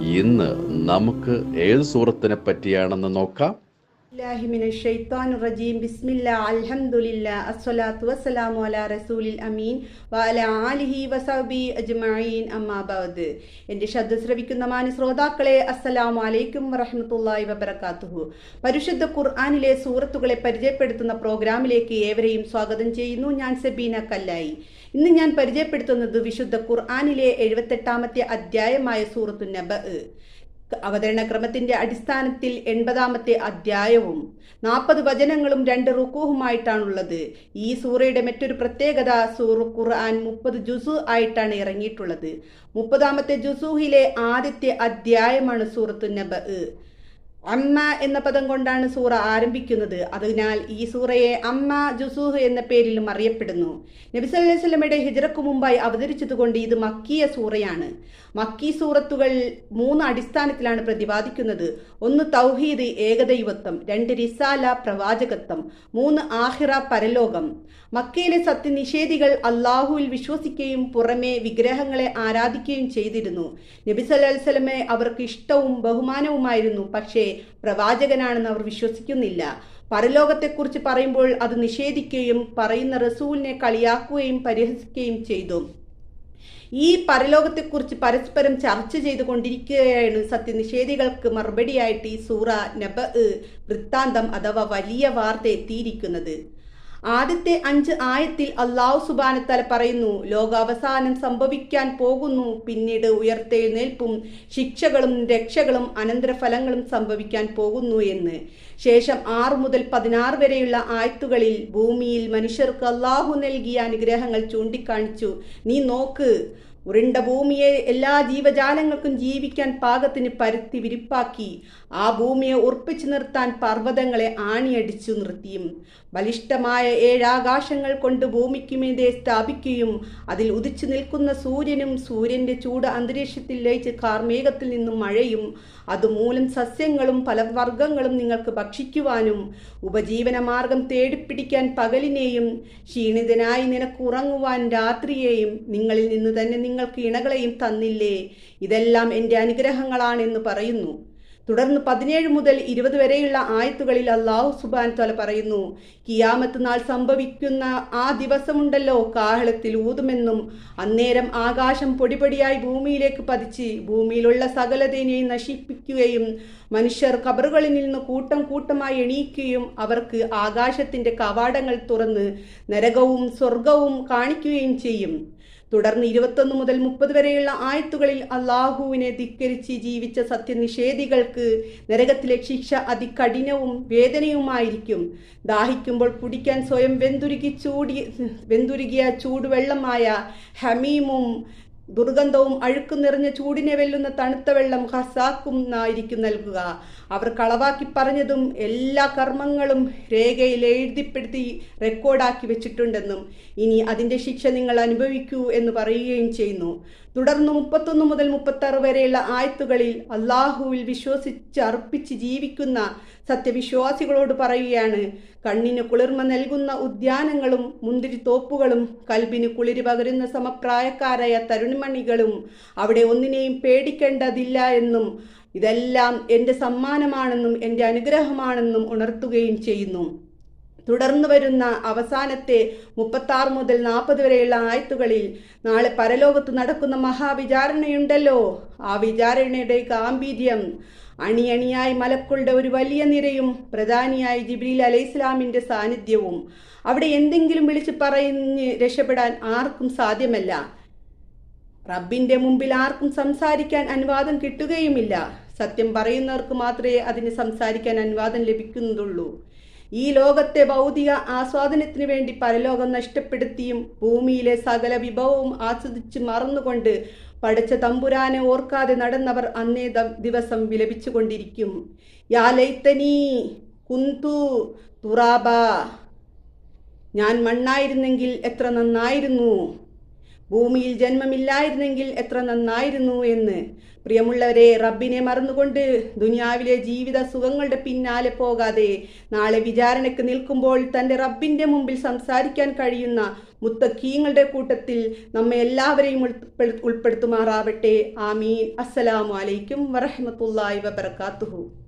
ഇന്ന് നമുക്ക് ഏത് സൂറത്തിനെ പറ്റിയാണെന്ന് നോക്കാം? മിനശ് ശൈത്വാനിർ റജീം. ബിസ്മില്ലാ അൽഹംദുലില്ലാ അസ്സലാത്തു വസ്സലാമു അലാ റസൂലിൽ അമീൻ. വഅലാ ആലിഹി വസഹബി അജ്മഈൻ. അമ്മാ ബഅദ്. എന്റെ ശബ്ദം ശ്രവിക്കുന്ന മാന ശ്രോതാക്കളെ അസ്സലാമു അലൈക്കും വറഹ്മത്തുള്ളാഹി വബറകാതുഹു. പരിശുദ്ധ ഖുർആനിലെ സൂറത്തുകളെ പരിചയപ്പെടുത്തുന്ന പ്രോഗ്രാമിലേക്ക് ഏവരെയും സ്വാഗതം ചെയ്യുന്നു. ഞാൻ സബീന കല്ലായി. ഇന്ന് ഞാൻ പരിചയപ്പെടുത്തുന്നത് വിശുദ്ധ ഖുർആനിലെ എഴുപത്തെട്ടാമത്തെ അധ്യായമായ സൂറത്തു നബ അവതരണ ക്രമത്തിന്റെ അടിസ്ഥാനത്തിൽ എൺപതാമത്തെ അധ്യായവും നാൽപ്പത് വചനങ്ങളും രണ്ട് റുക്കൂഹുമായിട്ടാണുള്ളത്. ഈ സൂറയുടെ മറ്റൊരു പ്രത്യേകത സൂറു ഖുർആൻ മുപ്പത് ജുസു ആയിട്ടാണ് ഇറങ്ങിയിട്ടുള്ളത്. മുപ്പതാമത്തെ ജുസൂഹിലെ ആദ്യത്തെ അധ്യായമാണ് സൂറത്തു നബ അമ്മ എന്ന പദം കൊണ്ടാണ് സൂറ ആരംഭിക്കുന്നത്. അതിനാൽ ഈ സൂറയെ അമ്മ ജുസൂഹ് എന്ന പേരിലും അറിയപ്പെടുന്നു. നബി സല്ലല്ലാഹു അലൈഹി വസല്ലമയുടെ ഹിജ്റക്ക് മുമ്പായി അവതരിച്ചതുകൊണ്ട് ഇത് മക്കിയ സൂറയാണ്. മക്കി സൂറത്തുകൾ മൂന്ന് അടിസ്ഥാനത്തിലാണ് പ്രതിപാദിക്കുന്നത്. ഒന്ന് തൗഹീദ് ഏകദൈവത്വം രണ്ട് റിസാല പ്രവാചകത്വം മൂന്ന് ആഹിറ പരലോകം. മക്കയിലെ സത്യനിഷേധികൾ അള്ളാഹുവിൽ വിശ്വസിക്കുകയും പുറമെ വിഗ്രഹങ്ങളെ ആരാധിക്കുകയും ചെയ്തിരുന്നു. നബി സല്ലല്ലാഹു അലൈഹി വസല്ലമയെ അവർക്ക് ഇഷ്ടവും ബഹുമാനവുമായിരുന്നു. പക്ഷേ പ്രവാചകനാണെന്ന് അവർ വിശ്വസിക്കുന്നില്ല. പരലോകത്തെക്കുറിച്ച് പറയുമ്പോൾ അത് നിഷേധിക്കുകയും പറയുന്ന റസൂലിനെ കളിയാക്കുകയും പരിഹസിക്കുകയും ചെയ്തു. ഈ പരലോകത്തെക്കുറിച്ച് പരസ്പരം ചർച്ച ചെയ്തുകൊണ്ടിരിക്കുകയാണ് സത്യനിഷേധികൾക്ക് മറുപടിയായിട്ട് ഈ സൂറ നബ വൃത്താന്തം അഥവാ വലിയ വാർത്ത എത്തിയിരിക്കുന്നത്. ആദ്യത്തെ അഞ്ച് ആയത്തിൽ അള്ളാഹു സുബാനത്തല പറയുന്നു ലോകാവസാനം സംഭവിക്കാൻ പോകുന്നു പിന്നീട് ഉയർത്തെഴുന്നേൽപ്പും ശിക്ഷകളും രക്ഷകളും അനന്തരഫലങ്ങളും സംഭവിക്കാൻ പോകുന്നു എന്ന്. ശേഷം ആറ് മുതൽ പതിനാറ് വരെയുള്ള ആയത്തുകളിൽ ഭൂമിയിൽ മനുഷ്യർക്ക് അള്ളാഹു നൽകിയ അനുഗ്രഹങ്ങൾ ചൂണ്ടിക്കാണിച്ചു. നീ നോക്ക് ഉരുണ്ട ഭൂമിയെ എല്ലാ ജീവജാലങ്ങൾക്കും ജീവിക്കാൻ പാകത്തിന് പരുത്തി വിരിപ്പാക്കി. ആ ഭൂമിയെ ഉറപ്പിച്ചു നിർത്താൻ പർവതങ്ങളെ ആണിയടിച്ചു നിർത്തിയും. ബലിഷ്ഠമായ ഏഴാകാശങ്ങൾ കൊണ്ട് ഭൂമിക്കുമീതെ സ്ഥാപിക്കുകയും അതിൽ ഉദിച്ചു നിൽക്കുന്ന സൂര്യനും സൂര്യന്റെ ചൂട് അന്തരീക്ഷത്തിൽ ലയിച്ച് കാർമേഘത്തിൽ നിന്നും മഴയും അതുമൂലം സസ്യങ്ങളും ഫലവർഗങ്ങളും നിങ്ങൾക്ക് ഭക്ഷിക്കുവാനും ഉപജീവന മാർഗം തേടിപ്പിടിക്കാൻ പകലിനെയും ക്ഷീണിതനായി നിനക്ക് ഉറങ്ങുവാൻ രാത്രിയെയും നിങ്ങളിൽ നിന്ന് തന്നെ നിങ്ങൾക്ക് ഇണകളെയും തന്നില്ലേ? ഇതെല്ലാം എന്റെ അനുഗ്രഹങ്ങളാണെന്ന് പറയുന്നു. തുടർന്ന് പതിനേഴ് മുതൽ ഇരുപത് വരെയുള്ള ആയത്തുകളിൽ അള്ളാഹു സുബാൻ തല പറയുന്നു കിയാമത്ത് നാൾ സംഭവിക്കുന്ന ആ ദിവസമുണ്ടല്ലോ കാഹളത്തിൽ ഊതുമെന്നും അന്നേരം ആകാശം പൊടിപൊടിയായി ഭൂമിയിലേക്ക് പതിച്ച് ഭൂമിയിലുള്ള സകലതേനെയും നശിപ്പിക്കുകയും മനുഷ്യർ കബറുകളിൽ നിന്ന് കൂട്ടം കൂട്ടമായി എണീക്കുകയും അവർക്ക് ആകാശത്തിന്റെ കവാടങ്ങൾ തുറന്ന് നരകവും സ്വർഗവും കാണിക്കുകയും ചെയ്യും. തുടർന്ന് ഇരുപത്തൊന്ന് മുതൽ മുപ്പത് വരെയുള്ള ആയത്തുകളിൽ അള്ളാഹുവിനെ ധിക്കരിച്ച് ജീവിച്ച സത്യനിഷേധികൾക്ക് നരകത്തിലെ ശിക്ഷ അതികഠിനവും വേദനയുമായിരിക്കും. ദാഹിക്കുമ്പോൾ കുടിക്കാൻ സ്വയം വെന്തുരുകി ചൂടി വെന്തുരുകിയ ചൂടുവെള്ളമായ ഹമീമും ദുർഗന്ധവും അഴുക്കും നിറഞ്ഞ ചൂടിനെ വെല്ലുന്ന തണുത്ത വെള്ളം ഹസാക്കും ആയിരിക്കും നൽകുക. അവർ കളവാക്കി പറഞ്ഞതും എല്ലാ കർമ്മങ്ങളും രേഖയിൽ എഴുതിപ്പെടുത്തി റെക്കോർഡാക്കി വെച്ചിട്ടുണ്ടെന്നും ഇനി അതിന്റെ ശിക്ഷ നിങ്ങൾ അനുഭവിക്കൂ എന്ന് പറയുകയും ചെയ്യുന്നു. തുടർന്ന് മുപ്പത്തൊന്ന് മുതൽ മുപ്പത്താറ് വരെയുള്ള ആയത്തുകളിൽ അള്ളാഹുവിൽ വിശ്വസിച്ച് അർപ്പിച്ച് ജീവിക്കുന്ന സത്യവിശ്വാസികളോട് പറയുകയാണ് കണ്ണിന് കുളിർമ നൽകുന്ന ഉദ്യാനങ്ങളും മുന്തിരി തോപ്പുകളും കൽബിന് കുളിരി പകരുന്ന സമപ്രായക്കാരായ തരുണിമണികളും അവിടെ ഒന്നിനെയും പേടിക്കേണ്ടതില്ല എന്നും ഇതെല്ലാം എന്റെ സമ്മാനമാണെന്നും എന്റെ അനുഗ്രഹമാണെന്നും ഉണർത്തുകയും ചെയ്യുന്നു. തുടർന്നു വരുന്ന അവസാനത്തെ മുപ്പത്താറ് മുതൽ നാൽപ്പത് വരെയുള്ള ആയത്തുകളിൽ നാളെ പരലോകത്ത് നടക്കുന്ന മഹാവിചാരണയുണ്ടല്ലോ. ആ വിചാരണയുടെ ഗാംഭീര്യം അണിയണിയായി മലക്കളുടെ ഒരു വലിയ നിരയും പ്രധാനിയായി ജിബ്രീൽ അലൈഹി ഇസ്ലാമിന്റെ സാന്നിധ്യവും. അവിടെ എന്തെങ്കിലും വിളിച്ച് പറഞ്ഞ് രക്ഷപ്പെടാൻ ആർക്കും സാധ്യമല്ല. റബ്ബിന്റെ മുമ്പിൽ ആർക്കും സംസാരിക്കാൻ അനുവാദം കിട്ടുകയുമില്ല. സത്യം പറയുന്നവർക്ക് മാത്രമേ അതിന് സംസാരിക്കാൻ അനുവാദം ലഭിക്കുന്നുള്ളൂ ഈ ലോകത്തെ ഭൗതിക ആസ്വാദനത്തിന് വേണ്ടി പരലോകം നഷ്ടപ്പെടുത്തിയും ഭൂമിയിലെ സകല വിഭവവും ആസ്വദിച്ച് മറന്നുകൊണ്ട് പഠിച്ച തമ്പുരാനെ ഓർക്കാതെ നടന്നവർ അന്നേ ദിവസം വിലപിച്ചുകൊണ്ടിരിക്കും. യാ ലൈത്തനി കുന്തു തുറാബ. ഞാൻ മണ്ണായിരുന്നെങ്കിൽ എത്ര നന്നായിരുന്നു. ഭൂമിയിൽ ജന്മമില്ലായിരുന്നെങ്കിൽ എത്ര നന്നായിരുന്നു എന്ന്. പ്രിയമുള്ളവരെ റബ്ബിനെ മറന്നുകൊണ്ട് ദുനിയാവിലെ ജീവിത സുഖങ്ങളുടെ പിന്നാലെ പോകാതെ നാളെ വിചാരണയ്ക്ക് നിൽക്കുമ്പോൾ തന്റെ റബ്ബിന്റെ മുമ്പിൽ സംസാരിക്കാൻ കഴിയുന്ന മുത്തക്കീങ്ങളുടെ കൂട്ടത്തിൽ നമ്മെ എല്ലാവരെയും ഉൾപ്പെ- ഉൾപ്പെടുത്തുമാറാവട്ടെ. ആമീൻ. അസ്സലാമു അലൈക്കും വറഹ്മത്തുള്ളാഹി വബർക്കാത്തുഹു